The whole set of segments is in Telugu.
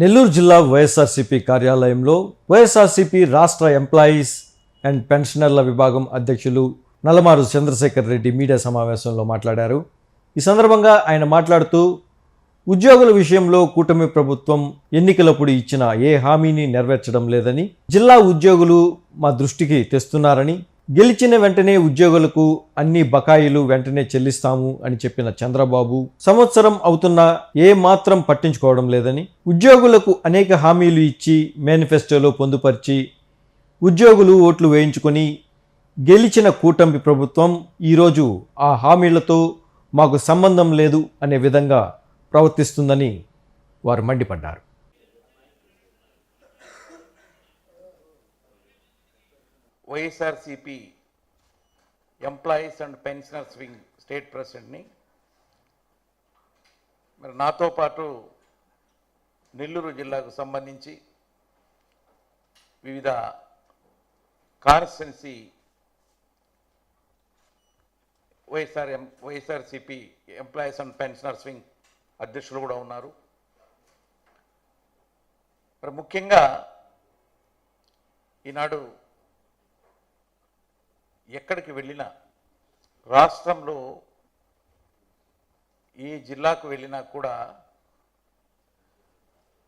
నెల్లూరు జిల్లా వైఎస్ఆర్సీపీ కార్యాలయంలో వైఎస్ఆర్సీపీ రాష్ట్ర ఎంప్లాయీస్ అండ్ పెన్షనర్ల విభాగం అధ్యక్షులు నల్లమారు చంద్రశేఖర్ రెడ్డి మీడియా సమావేశంలో మాట్లాడారు. ఈ సందర్భంగా ఆయన మాట్లాడుతూ ఉద్యోగుల విషయంలో కూటమి ప్రభుత్వం ఎన్నికలప్పుడు ఇచ్చిన ఏ హామీని నెరవేర్చడం లేదని జిల్లా ఉద్యోగులు మా దృష్టికి తెస్తున్నారని గెలిచిన వెంటనే ఉద్యోగులకు అన్ని బకాయిలు వెంటనే చెల్లిస్తాము అని చెప్పిన చంద్రబాబు సంవత్సరం అవుతున్నా ఏ మాత్రం పట్టించుకోవడం లేదని ఉద్యోగులకు అనేక హామీలు ఇచ్చి మేనిఫెస్టోలో పొందుపరిచి ఉద్యోగులు ఓట్లు వేయించుకొని గెలిచిన కూటమి ప్రభుత్వం ఈరోజు ఆ హామీలతో మాకు సంబంధం లేదు అనే విధంగా ప్రవర్తిస్తుందని వారు మండిపడ్డారు. YSRCP employees and pensioners wing state ప్రెసిడెంట్ని. మరి నాతో పాటు నెల్లూరు జిల్లాకు సంబంధించి వివిధ constituency YSR M YSRCP employees and pensioners wing అధ్యక్షులు కూడా ఉన్నారు. మరి ముఖ్యంగా ఈనాడు ఎక్కడికి వెళ్ళినా రాష్ట్రంలో ఏ జిల్లాకు వెళ్ళినా కూడా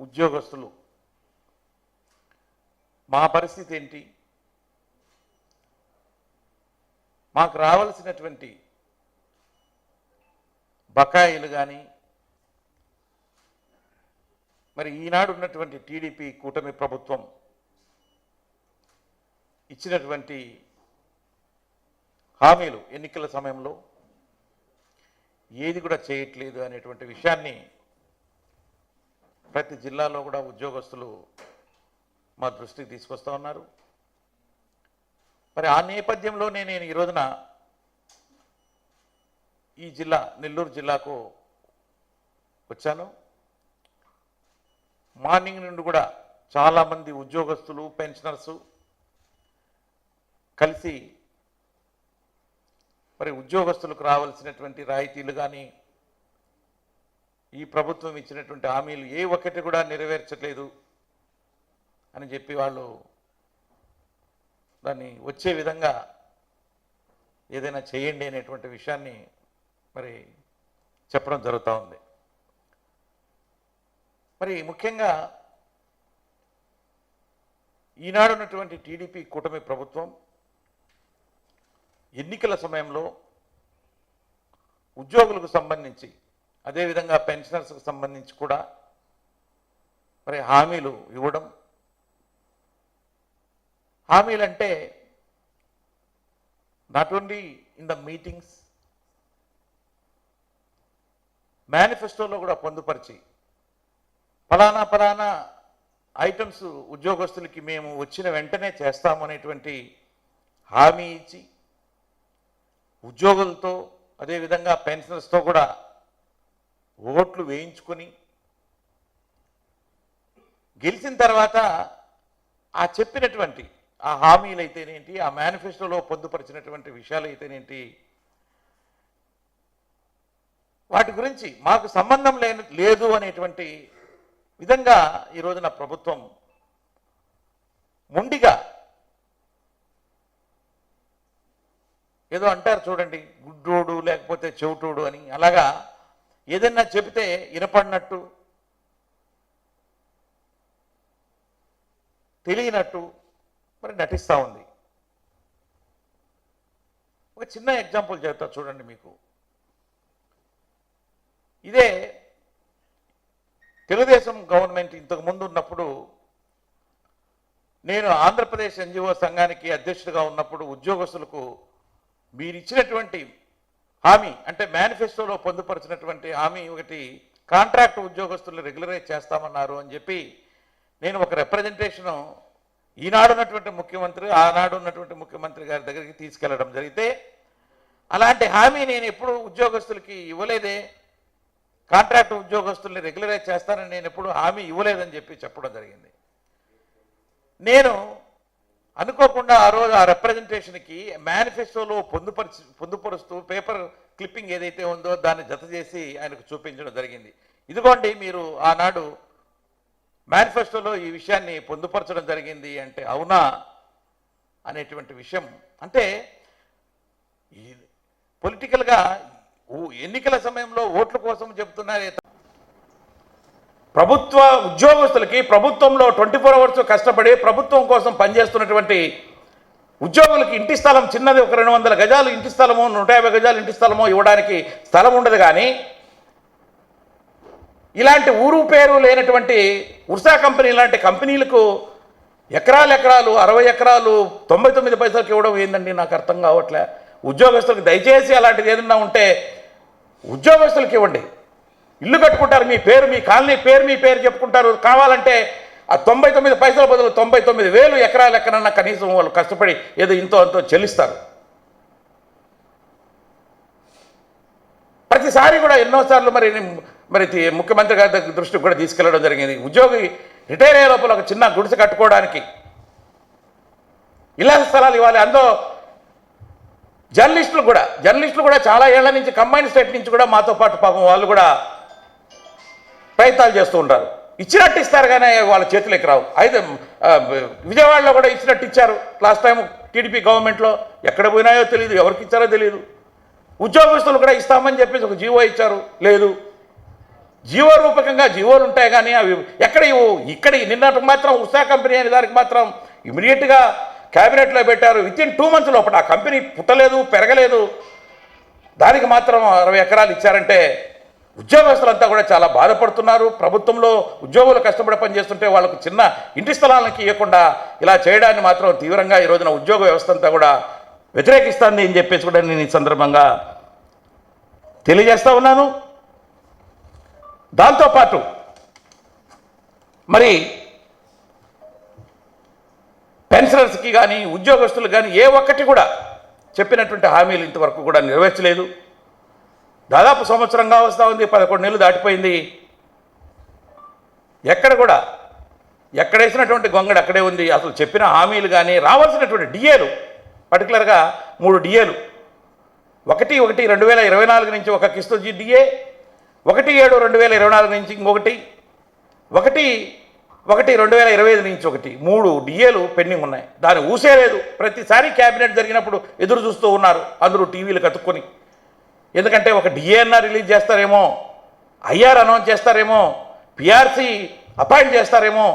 ఉద్యోగస్తులు మా పరిస్థితి ఏంటి? మాకు రావాల్సినటువంటి బకాయిలు కానీ మరి ఈనాడు ఉన్నటువంటి టీడీపీ కూటమి ప్రభుత్వం ఇచ్చినటువంటి హామీలు ఎన్నికల సమయంలో ఏది కూడా చేయట్లేదు అనేటువంటి విషయాన్ని ప్రతి జిల్లాలో కూడా ఉద్యోగస్తులు మా దృష్టికి తీసుకొస్తా ఉన్నారు. మరి ఆ నేపథ్యంలోనే నేను ఈ రోజున ఈ జిల్లా నెల్లూరు జిల్లాకు వచ్చాను. మార్నింగ్ నుండి కూడా చాలామంది ఉద్యోగస్తులు పెన్షనర్సు కలిసి మరి ఉద్యోగస్తులకు రావాల్సినటువంటి రాయితీలు కానీ ఈ ప్రభుత్వం ఇచ్చినటువంటి హామీలు ఏ ఒక్కటి కూడా నెరవేర్చట్లేదు అని చెప్పి వాళ్ళు దాన్ని వచ్చే విధంగా ఏదైనా చేయండి అనేటువంటి విషయాన్ని మరి చెప్పడం జరుగుతూ ఉంది. మరి ముఖ్యంగా ఈనాడు ఉన్నటువంటి టీడీపీ కూటమి ప్రభుత్వం ఎన్నికల సమయంలో ఉద్యోగులకు సంబంధించి అదేవిధంగా పెన్షనర్స్కి సంబంధించి కూడా మరి హామీలు ఇవ్వడం. హామీలు అంటే not only in the meetings మేనిఫెస్టోలో కూడా పొందుపరిచి ఫలానా ఫలానా ఐటమ్స్ ఉద్యోగస్తులకి మేము వచ్చిన వెంటనే చేస్తాము అనేటువంటి హామీ ఇచ్చి ఉద్యోగులతో అదేవిధంగా పెన్షనర్స్తో కూడా ఓట్లు వేయించుకొని గెలిచిన తర్వాత ఆ చెప్పినటువంటి ఆ హామీలు అయితేనేంటి ఆ మేనిఫెస్టోలో పొందుపరిచినటువంటి విషయాలు అయితేనేంటి వాటి గురించి మాకు సంబంధం లేని లేదు అనేటువంటి విధంగా ఈ రోజున ప్రభుత్వం మొండిగా ఏదో అంటారు చూడండి గుడ్డోడు లేకపోతే చెవిటోడు అని. అలాగా ఏదన్నా చెబితే వినపడినట్టు తెలియనట్టు మరి నటిస్తూ ఉంది. ఒక చిన్న ఎగ్జాంపుల్ చెప్తా చూడండి మీకు. ఇదే తెలుగుదేశం గవర్నమెంట్ ఇంతకు ముందు ఉన్నప్పుడు నేను ఆంధ్రప్రదేశ్ ఎన్జిఓ సంఘానికి అధ్యక్షుడిగా ఉన్నప్పుడు ఉద్యోగస్తులకు మీరు ఇచ్చినటువంటి హామీ అంటే మేనిఫెస్టోలో పొందుపరిచినటువంటి హామీ ఒకటి కాంట్రాక్ట్ ఉద్యోగస్తులను రెగ్యులరైజ్ చేస్తామన్నారు అని చెప్పి నేను ఒక రిప్రజెంటేషను ఈనాడు ఉన్నటువంటి ముఖ్యమంత్రి ఆనాడు ఉన్నటువంటి ముఖ్యమంత్రి గారి దగ్గరికి తీసుకెళ్ళడం జరిగితే అలాంటి హామీ నేను ఎప్పుడు ఉద్యోగస్తులకి ఇవ్వలేదే. కాంట్రాక్ట్ ఉద్యోగస్తుల్ని రెగ్యులరైజ్ చేస్తానని నేను ఎప్పుడు హామీ ఇవ్వలేదని చెప్పి చెప్పడం జరిగింది. నేను అనుకోకుండా ఆ రోజు ఆ రిప్రజెంటేషన్కి మేనిఫెస్టోలో పొందుపరిచి పొందుపరుస్తూ పేపర్ క్లిప్పింగ్ ఏదైతే ఉందో దాన్ని జత చేసి ఆయనకు చూపించడం జరిగింది. ఇదిగోండి మీరు ఆనాడు మేనిఫెస్టోలో ఈ విషయాన్ని పొందుపరచడం జరిగింది అంటే అవునా అనేటువంటి విషయం. అంటే పొలిటికల్గా ఎన్నికల సమయంలో ఓట్ల కోసం చెబుతున్నారే ప్రభుత్వ ఉద్యోగస్తులకి ప్రభుత్వంలో ట్వంటీ ఫోర్ అవర్స్ కష్టపడి ప్రభుత్వం కోసం పనిచేస్తున్నటువంటి ఉద్యోగులకి ఇంటి స్థలం చిన్నది ఒక రెండు వందల గజాలు ఇంటి స్థలము నూట యాభై గజాలు ఇంటి స్థలము ఇవ్వడానికి స్థలం ఉండదు కానీ ఇలాంటి ఊరు పేరు లేనటువంటి ఉర్సా కంపెనీ లాంటి కంపెనీలకు ఎకరాలు ఎకరాలు అరవై ఎకరాలు తొంభై తొమ్మిది పైసలకు ఇవ్వడం ఏందండి? నాకు అర్థం కావట్లే. ఉద్యోగస్తులకు దయచేసి అలాంటిది ఏదన్నా ఉంటే ఉద్యోగస్తులకు ఇవ్వండి. ఇల్లు కట్టుకుంటారు మీ పేరు మీ కాలనీ పేరు మీ పేరు చెప్పుకుంటారు. కావాలంటే ఆ తొంభై తొమ్మిది పైసల బదులు తొంభై తొమ్మిది వేలు ఎకరాలు ఎక్కడన్నా కనీసం వాళ్ళు కష్టపడి ఏదో ఇంతో అంతో చెల్లిస్తారు. ప్రతిసారి కూడా ఎన్నోసార్లు మరి మరి ముఖ్యమంత్రి గారి దగ్గర దృష్టికి కూడా తీసుకెళ్ళడం జరిగింది. ఉద్యోగి రిటైర్ అయ్యే లోపల ఒక చిన్న గుడిసె కట్టుకోవడానికి ఇళ్ళ స్థలాలు ఇవ్వాలి. అందులో జర్నలిస్టులు కూడా జర్నలిస్టులు కూడా చాలా ఏళ్ళ నుంచి కంబైన్ స్టేట్ నుంచి కూడా మాతో పాటు పాపం వాళ్ళు కూడా ప్రయత్నాలు చేస్తూ ఉంటారు. ఇచ్చినట్టు ఇస్తారు కానీ వాళ్ళ చేతులకి రావు. అయితే విజయవాడలో కూడా ఇచ్చినట్టు ఇచ్చారు. లాస్ట్ టైం టీడీపీ గవర్నమెంట్లో ఎక్కడ పోయినాయో తెలియదు ఎవరికి ఇచ్చారో తెలియదు ఉద్యోగస్తులు కూడా ఇస్తామని చెప్పేసి ఒక జీవో ఇచ్చారు. లేదు. జీవో రూపకంగా జీవోలు ఉంటాయి కానీ అవి ఎక్కడ ఇక్కడ నిన్నటి మాత్రం ఉషా కంపెనీ అనే దానికి మాత్రం ఇమీడియట్గా క్యాబినెట్లో పెట్టారు. విత్ ఇన్ టూ మంత్స్ లోపల ఆ కంపెనీ పుట్టలేదు పెరగలేదు. దానికి మాత్రం అరవై ఎకరాలు ఇచ్చారంటే ఉద్యోగస్తులంతా కూడా చాలా బాధపడుతున్నారు. ప్రభుత్వంలో ఉద్యోగులు కష్టపడి పనిచేస్తుంటే వాళ్ళకు చిన్న ఇంటి స్థలాలకి ఇవ్వకుండా ఇలా చేయడాన్ని మాత్రం తీవ్రంగా ఈ రోజున ఉద్యోగ వ్యవస్థ అంతా కూడా వ్యతిరేకిస్తుంది అని చెప్పేసి కూడా నేను ఈ సందర్భంగా తెలియజేస్తూ ఉన్నాను. దాంతోపాటు మరి పెన్షనర్స్కి కానీ ఉద్యోగస్తులు కానీ ఏ ఒక్కటి కూడా చెప్పినటువంటి హామీలు ఇంతవరకు కూడా నెరవేర్చలేదు. దాదాపు సంవత్సరంగా వస్తూ ఉంది పదకొండు నెలలు దాటిపోయింది. ఎక్కడ కూడా ఎక్కడేసినటువంటి గొంగడు అక్కడే ఉంది. అసలు చెప్పిన హామీలు కానీ రావాల్సినటువంటి డిఏలు పర్టికులర్గా మూడు డిఏలు. ఒకటి ఒకటి రెండు వేల ఇరవై నాలుగు నుంచి ఒక కిస్తు డిఏ ఒకటి ఏడు రెండు వేల ఇరవై నాలుగు నుంచి ఇంకొకటి ఒకటి ఒకటి రెండు వేల ఇరవై ఐదు నుంచి ఒకటి. మూడు డిఏలు పెండింగ్ ఉన్నాయి. దాన్ని ఊసే లేదు ప్రతిసారి క్యాబినెట్ జరిగినప్పుడు ఎదురు చూస్తూ ఉన్నారు అందరూ టీవీలు కతుక్కొని ఎందుకంటే ఒక డిఏఎన్ఆ రిలీజ్ చేస్తారేమో ఐఆర్ అనౌన్స్ చేస్తారేమో పిఆర్సీ అపాయింట్ చేస్తారేమో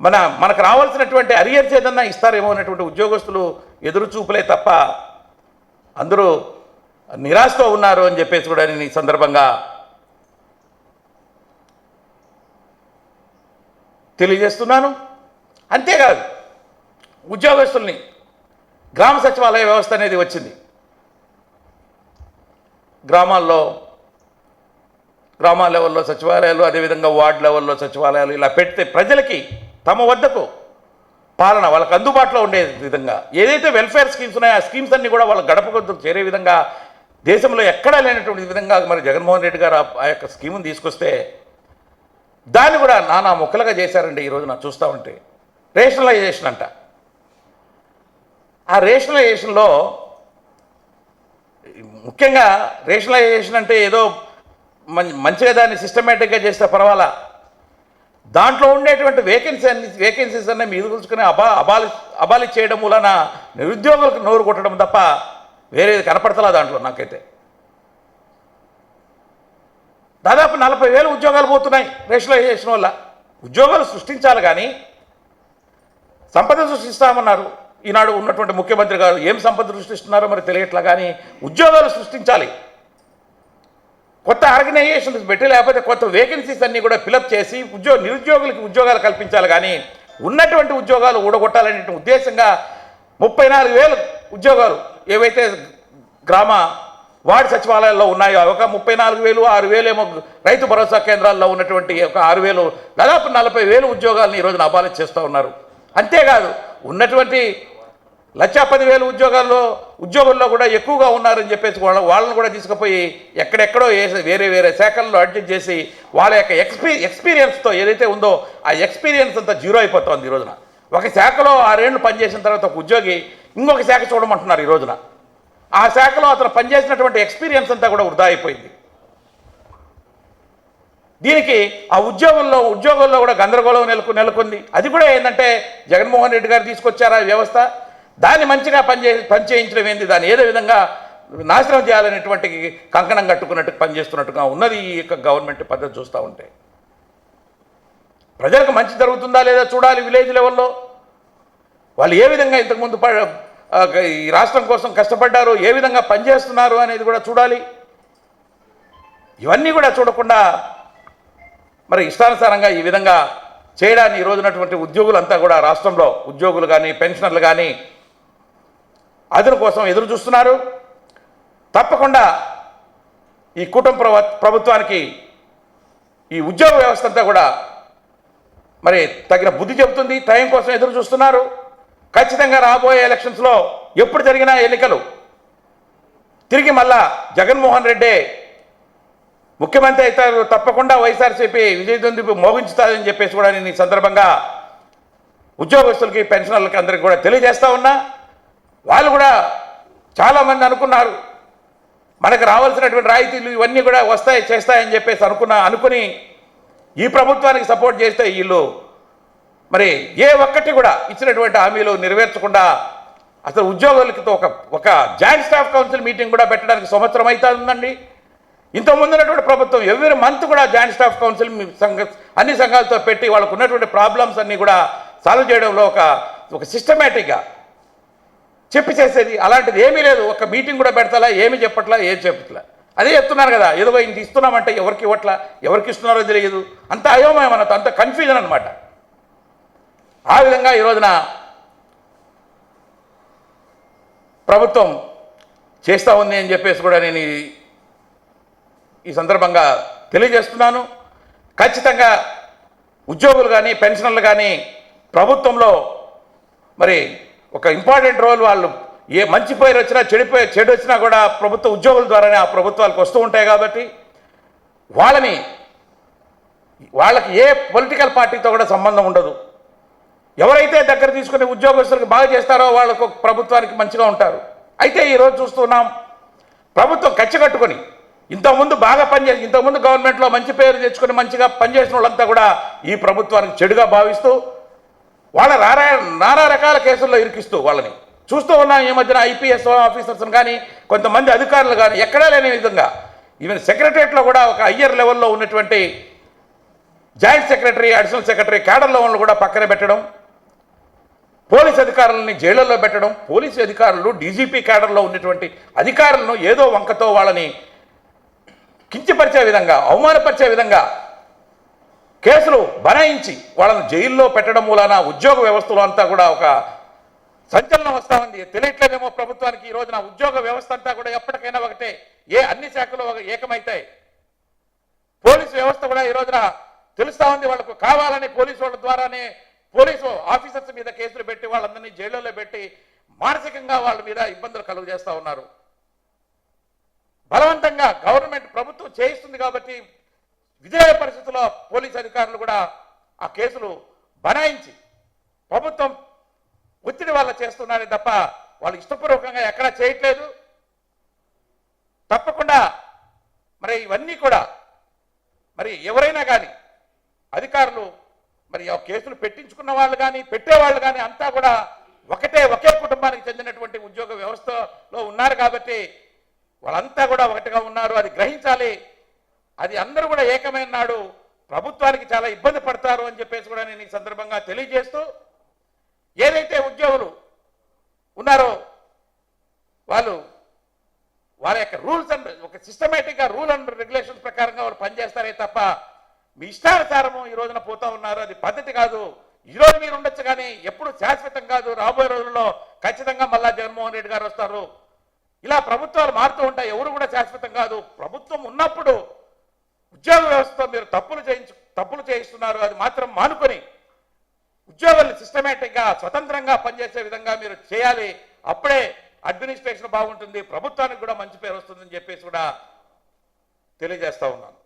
మన మనకు రావాల్సినటువంటి అరియర్స్ ఏదన్నా ఇస్తారేమో అనేటువంటి ఉద్యోగస్తులు ఎదురు చూపులే తప్ప అందరూ నిరాశతో ఉన్నారు అని చెప్పేసి కూడా నేను ఈ సందర్భంగా తెలియజేస్తున్నాను. అంతేకాదు ఉద్యోగస్తుల్ని గ్రామ సచివాలయ వ్యవస్థ అనేది వచ్చింది. గ్రామాల్లో గ్రామాల లెవెల్లో సచివాలయాలు అదేవిధంగా వార్డ్ లెవెల్లో సచివాలయాలు ఇలా పెడితే ప్రజలకి తమ వద్దకు పాలన వాళ్ళకి అందుబాటులో ఉండే విధంగా. ఏదైతే వెల్ఫేర్ స్కీమ్స్ ఉన్నాయో ఆ స్కీమ్స్ అన్నీ కూడా వాళ్ళ గడప చేరే విధంగా దేశంలో ఎక్కడా లేనటువంటి విధంగా మరి జగన్మోహన్ రెడ్డి గారు ఆ- యొక్క స్కీమ్ని తీసుకొస్తే దాన్ని కూడా నానా ముక్కలుగా చేశారండి ఈరోజు నా చూస్తూ ఉంటే. రేషనలైజేషన్ అంట. ఆ రేషనలైజేషన్లో ముఖ్యంగా రేషనలైజేషన్ అంటే ఏదో మంచిగా దాన్ని సిస్టమేటిక్గా చేస్తే పర్వాలా? దాంట్లో ఉండేటువంటి వేకెన్సీ అన్ని వేకెన్సీస్ అన్నీ మీద కూర్చుకుని అబా అబాలి అబాలి చేయడం వలన నిరుద్యోగులకు నోరు కొట్టడం తప్ప వేరేది కనపడతలా దాంట్లో నాకైతే. దాదాపు నలభై వేలు ఉద్యోగాలు పోతున్నాయి రేషనలైజేషన్ వల్ల. ఉద్యోగాలు సృష్టించాలి కానీ సంపద సృష్టిస్తామన్నారు. ఈనాడు ఉన్నటువంటి ముఖ్యమంత్రి గారు ఏం సంపద సృష్టిస్తున్నారో మరి తెలియట్లా కానీ ఉద్యోగాలు సృష్టించాలి. కొత్త ఆర్గనైజేషన్స్ పెట్టి లేకపోతే కొత్త వేకెన్సీస్ అన్నీ కూడా ఫిలప్ చేసి ఉద్యోగ నిరుద్యోగులకి ఉద్యోగాలు కల్పించాలి. కానీ ఉన్నటువంటి ఉద్యోగాలు ఊడగొట్టాలనే ఉద్దేశంగా ముప్పై నాలుగు వేలు ఉద్యోగాలు ఏవైతే గ్రామ వార్డు సచివాలయాల్లో ఉన్నాయో ఒక ముప్పై నాలుగు వేలు ఆరు వేలు ఏమో రైతు భరోసా కేంద్రాల్లో ఉన్నటువంటి ఒక ఆరు వేలు దాదాపు నలభై వేలు ఉద్యోగాలను ఈ రోజున చేస్తూ ఉన్నారు. అంతేకాదు ఉన్నటువంటి లక్షా పదివేల ఉద్యోగాల్లో ఉద్యోగుల్లో కూడా ఎక్కువగా ఉన్నారని చెప్పేసి వాళ్ళ వాళ్ళని కూడా తీసుకుపోయి ఎక్కడెక్కడో వేసి వేరే వేరే శాఖల్లో అడ్జస్ట్ చేసి వాళ్ళ యొక్క ఎక్స్పీ ఎక్స్పీరియన్స్తో ఏదైతే ఉందో ఆ ఎక్స్పీరియన్స్ అంతా జీరో అయిపోతుంది ఈ రోజున. ఒక శాఖలో ఆరేళ్ళు పనిచేసిన తర్వాత ఒక ఉద్యోగి ఇంకొక శాఖ చూడమంటున్నారు ఈ రోజున. ఆ శాఖలో అతను పనిచేసినటువంటి ఎక్స్పీరియన్స్ అంతా కూడా వృధా అయిపోయింది. దీనికి ఆ ఉద్యోగంలో ఉద్యోగంలో కూడా గందరగోళం నెలకు నెలకొంది. అది కూడా ఏంటంటే జగన్మోహన్ రెడ్డి గారు తీసుకొచ్చారా వ్యవస్థ? దాన్ని మంచిగా పనిచే పనిచేయించడం ఏంది? దాన్ని ఏదో విధంగా నాశనం చేయాలనేటువంటి కంకణం కట్టుకున్నట్టు పనిచేస్తున్నట్టుగా ఉన్నది ఈ యొక్క గవర్నమెంట్ పద్ధతి చూస్తూ ఉంటే. ప్రజలకు మంచి జరుగుతుందా లేదా చూడాలి విలేజ్ లెవెల్లో? వాళ్ళు ఏ విధంగా ఇంతకుముందు ప- ఈ రాష్ట్రం కోసం కష్టపడ్డారు ఏ విధంగా పనిచేస్తున్నారు అనేది కూడా చూడాలి. ఇవన్నీ కూడా చూడకుండా మరి ఇష్టానుసారంగా ఈ విధంగా చేయడాన్ని ఈ రోజునటువంటి ఉద్యోగులంతా కూడా రాష్ట్రంలో ఉద్యోగులు కానీ పెన్షనర్లు కానీ అదుల కోసం ఎదురు చూస్తున్నారు. తప్పకుండా ఈ కూటమి ప్రభుత్వానికి ఈ ఉద్యోగ వ్యవస్థ అంతా కూడా మరి తగిన బుద్ధి చెబుతుంది టైం కోసం ఎదురు చూస్తున్నారు. ఖచ్చితంగా రాబోయే ఎలక్షన్స్లో ఎప్పుడు జరిగినా ఎన్నికలు తిరిగి మళ్ళా జగన్మోహన్ రెడ్డి ముఖ్యమంత్రి అవుతారు తప్పకుండా వైఎస్ఆర్సీపీ విజయదుంది మోగించుతారని చెప్పేసి కూడా నేను ఈ సందర్భంగా ఉద్యోగస్తులకి పెన్షనర్లకి అందరికీ కూడా తెలియజేస్తా ఉన్నా. వాళ్ళు కూడా చాలామంది అనుకున్నారు. మనకు రావాల్సినటువంటి రాయితీలు ఇవన్నీ కూడా వస్తాయి చేస్తాయని చెప్పేసి అనుకున్నా అనుకుని ఈ ప్రభుత్వానికి సపోర్ట్ చేస్తే వీళ్ళు మరి ఏ ఒక్కటి కూడా ఇచ్చినటువంటి హామీలు నెరవేర్చకుండా అసలు ఉద్యోగులకి ఒక ఒక జాయింట్ స్టాఫ్ కౌన్సిల్ మీటింగ్ కూడా పెట్టడానికి సంవత్సరం అవుతుందండి. ఇంత ముందున్నటువంటి ప్రభుత్వం ఎవ్రీ మంత్ కూడా జాయింట్ స్టాఫ్ కౌన్సిల్ సంఘ అన్ని సంఘాలతో పెట్టి వాళ్ళకు ఉన్నటువంటి ప్రాబ్లమ్స్ అన్నీ కూడా సాల్వ్ చేయడంలో ఒక ఒక సిస్టమేటిక్గా చెప్పి చేసేది. అలాంటిది ఏమీ లేదు. ఒక మీటింగ్ కూడా పెడతలా ఏమి చెప్పట్లా ఏం చెప్పట్లా. అదే చెప్తున్నాను కదా ఏదో ఇంత ఇస్తున్నామంటే ఎవరికి ఇవ్వట్లా ఎవరికి ఇస్తున్నారో తెలియదు. అంత అయోమయం అన్నట్టు అంత కన్ఫ్యూజన్ అనమాట ఆ విధంగా ఈ రోజున ప్రభుత్వం చేస్తూ ఉంది అని చెప్పేసి కూడా నేను ఈ- సందర్భంగా తెలియజేస్తున్నాను. ఖచ్చితంగా ఉద్యోగులు కానీ పెన్షనర్లు కానీ ప్రభుత్వంలో మరి ఒక ఇంపార్టెంట్ రోల్ వాళ్ళు ఏ మంచి పేరు వచ్చినా చెడిపోయి చెడు వచ్చినా కూడా ప్రభుత్వ ఉద్యోగుల ద్వారానే ఆ ప్రభుత్వాలకు వస్తూ ఉంటాయి కాబట్టి వాళ్ళని వాళ్ళకి ఏ పొలిటికల్ పార్టీతో కూడా సంబంధం ఉండదు. ఎవరైతే దగ్గర తీసుకుని ఉద్యోగస్తులకు బాగా చేస్తారో వాళ్ళకు ప్రభుత్వానికి మంచిగా ఉంటారు. అయితే ఈరోజు చూస్తున్నాం ప్రభుత్వం కట్టుకొని ఇంతకుముందు బాగా పనిచేసి ఇంతకుముందు గవర్నమెంట్లో మంచి పేరు తెచ్చుకొని మంచిగా పనిచేసిన వాళ్ళంతా కూడా ఈ ప్రభుత్వానికి చెడుగా భావిస్తూ వాళ్ళ నారా నానా రకాల కేసుల్లో ఇరికిస్తూ వాళ్ళని. చూస్తూ ఉన్నాం ఈ మధ్యన ఐపీఎస్ ఆఫీసర్స్ని కానీ కొంతమంది అధికారులు కానీ ఎక్కడా లేని విధంగా. ఈవెన్ సెక్రటరియట్లో కూడా ఒక హయ్యర్ లెవెల్లో ఉన్నటువంటి జాయింట్ సెక్రటరీ అడిషనల్ సెక్రటరీ క్యాడర్లో వాళ్ళు కూడా పక్కన పెట్టడం పోలీస్ అధికారులని జైళ్ళలో పెట్టడం పోలీసు అధికారులు డీజీపీ క్యాడర్లో ఉన్నటువంటి అధికారులను ఏదో వంకతో వాళ్ళని కించపరిచే విధంగా అవమానపరిచే విధంగా కేసులు బనాయించి వాళ్ళను జైల్లో పెట్టడం మూలాన ఉద్యోగ వ్యవస్థలో అంతా కూడా ఒక సంచలనం వస్తా ఉంది. తెలియట్లేదేమో ప్రభుత్వానికి ఈ రోజున ఉద్యోగ వ్యవస్థ అంతా కూడా ఎప్పటికైనా ఒకటే. ఏ అన్ని శాఖలు ఒక ఏకమైతాయి. పోలీసు వ్యవస్థ కూడా ఈ రోజున తెలుస్తా ఉంది వాళ్ళకు. కావాలని పోలీసు వాళ్ళ ద్వారానే పోలీసు ఆఫీసర్స్ మీద కేసులు పెట్టి వాళ్ళందరినీ జైళ్ళలో పెట్టి మానసికంగా వాళ్ళ మీద ఇబ్బందులు కలుగు చేస్తూ ఉన్నారు. బలవంతంగా గవర్నమెంట్ ప్రభుత్వం చేయిస్తుంది కాబట్టి విజయ పరిస్థితుల్లో పోలీస్ అధికారులు కూడా ఆ కేసులు బనాయించి ప్రభుత్వం ఒత్తిడి వల్ల చేస్తున్నారే తప్ప వాళ్ళు ఇష్టపూర్వకంగా ఎక్కడా చేయట్లేదు. తప్పకుండా మరి ఇవన్నీ కూడా మరి ఎవరైనా కానీ అధికారులు మరి ఆ కేసులు పెట్టించుకున్న వాళ్ళు కానీ పెట్టేవాళ్ళు కానీ అంతా కూడా ఒకటే ఒకే కుటుంబానికి చెందినటువంటి ఉద్యోగ వ్యవస్థలో ఉన్నారు కాబట్టి వాళ్ళంతా కూడా ఒకటిగా ఉన్నారు అది గ్రహించాలి. అది అందరూ కూడా ఏకమైన నాడు ప్రభుత్వానికి చాలా ఇబ్బంది పడతారు అని చెప్పేసి కూడా నేను ఈ సందర్భంగా తెలియజేస్తూ ఏదైతే ఉద్యోగులు ఉన్నారో వాళ్ళు వాళ్ళ యొక్క రూల్స్ అండ్ ఒక సిస్టమేటిక్గా రూల్ అండ్ రెగ్యులేషన్స్ ప్రకారంగా వాళ్ళు పనిచేస్తారే తప్ప మీ ఇష్టానుసారము ఈ రోజున పోతా ఉన్నారు అది పద్ధతి కాదు. ఈ రోజు మీరు ఉండొచ్చు కానీ ఎప్పుడు శాశ్వతం కాదు. రాబోయే రోజుల్లో ఖచ్చితంగా మళ్ళా జగన్మోహన్ రెడ్డి గారు వస్తారు. ఇలా ప్రభుత్వాలు మారుతూ ఉంటాయి. ఎవరు కూడా శాశ్వతం కాదు. ప్రభుత్వం ఉన్నప్పుడు ఉద్యోగ వ్యవస్థతో మీరు తప్పులు చేయించు తప్పులు చేయిస్తున్నారు. అది మాత్రం మానుకొని ఉద్యోగులు సిస్టమేటిక్గా స్వతంత్రంగా పనిచేసే విధంగా మీరు చేయాలి. అప్పుడే అడ్మినిస్ట్రేషన్ బాగుంటుంది. ప్రభుత్వానికి కూడా మంచి పేరు వస్తుందని చెప్పేసి కూడా తెలియజేస్తా ఉన్నాను.